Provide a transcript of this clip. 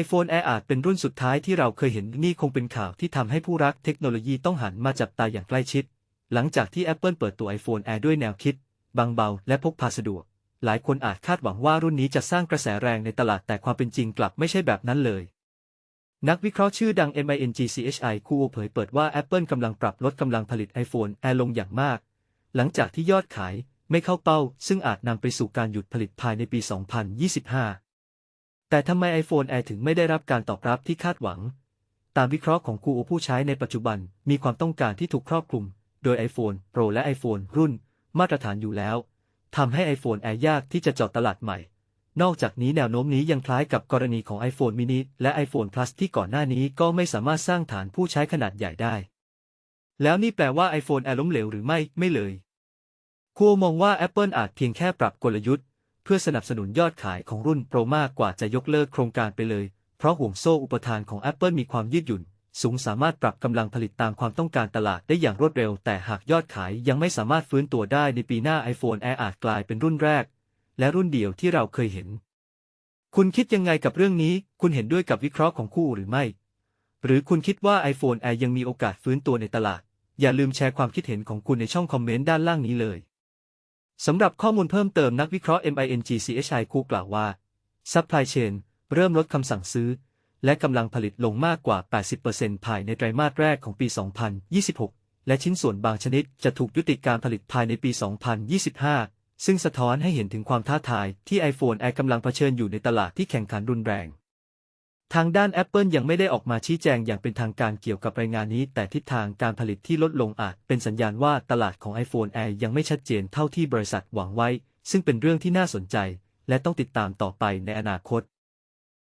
iPhone Air อาจเป็นรุ่นสุดท้ายที่เราเคยเห็นนี่คงเป็นข่าวที่ทำให้ผู้รักเทคโนโลยีต้องหันมาจับตาอย่างใกล้ชิด หลังจากที่ Apple เปิดตัว iPhone Air ด้วยแนวคิด บางเบาและพกพาสะดวก หลายคนอาจคาดหวังว่ารุ่นนี้จะสร้างกระแสแรงในตลาดแต่ความเป็นจริงกลับไม่ใช่แบบนั้นเลย นักวิเคราะห์ชื่อดัง MINGCHI คูโอเผยเปิดว่า Apple กำลังปรับลดกำลังผลิต iPhone Air ลงอย่างมาก หลังจากที่ยอดขายไม่เข้าเป้า ซึ่งอาจนำไปสู่การหยุดผลิตภายในปี 2025 แต่ทำไม iPhone Air ถึงไม่ได้รับการตอบรับที่คาดหวัง ตามวิเคราะห์ของคูโอผู้ใช้ในปัจจุบันมีความต้องการที่ถูกครอบคลุม โดย iPhone Pro และ iPhone รุ่น มาตรฐานอยู่แล้วทำให้ iPhone Air ยากที่จะเจาะตลาดใหม่ นอกจากนี้แนวโน้มนี้ยังคล้ายกับกรณีของ iPhone mini และ iPhone Plus ที่ก่อนหน้านี้ก็ไม่สามารถสร้างฐานผู้ใช้ขนาดใหญ่ได้ แล้วนี่แปลว่า iPhone Air ล้มเหลวหรือไม่ ไม่เลยคูมองว่า Apple อาจเพียงแค่ปรับกลยุทธ์ เพื่อสนับสนุนยอดขายของรุ่น Pro มากกว่าจะยกเลิกโครงการไปเลย เพราะห่วงโซ่อุปทานของ Apple มีความยืดหยุ่น สูงสามารถปรับกำลังผลิตตามความต้องการตลาดได้อย่างรวดเร็ว แต่หากยอดขายยังไม่สามารถฟื้นตัวได้ในปีหน้า iPhone Air อาจกลายเป็นรุ่นแรก และรุ่นเดียวที่เราเคยเห็น คุณคิดยังไงกับเรื่องนี้ คุณเห็นด้วยกับวิเคราะห์ของคู่หรือไม่ หรือคุณคิดว่า iPhone Air ยังมีโอกาสฟื้นตัวในตลาด อย่าลืมแชร์ความคิดเห็นของคุณในช่องคอมเมนต์ด้านล่างนี้เลย สำหรับข้อมูลเพิ่มเติมนักวิเคราะห์ MINGCHI คูกล่าวว่า Supply Chain เริ่มลดคำสั่งซื้อ และกำลังผลิตลงมากกว่า 80%ภายในไตรมาสแรกของปี 2026 และชิ้นส่วนบางชนิดจะถูกยุติการผลิตภายในปี 2025 ซึ่งสะท้อนให้เห็นถึงความท้าทายที่ iPhone Air กำลังเผชิญอยู่ในตลาดที่แข่งขันรุนแรง ทางด้าน Apple ยังไม่ได้ออกมาชี้แจงอย่างเป็นทางการเกี่ยวกับรายงานนี้ แต่ทิศทางการผลิตที่ลดลงอาจเป็นสัญญาณว่าตลาดของ iPhone Air ยังไม่ชัดเจนเท่าที่บริษัทหวังไว้ ซึ่งเป็นเรื่องที่น่าสนใจ และต้องติดตามต่อไปในอนาคต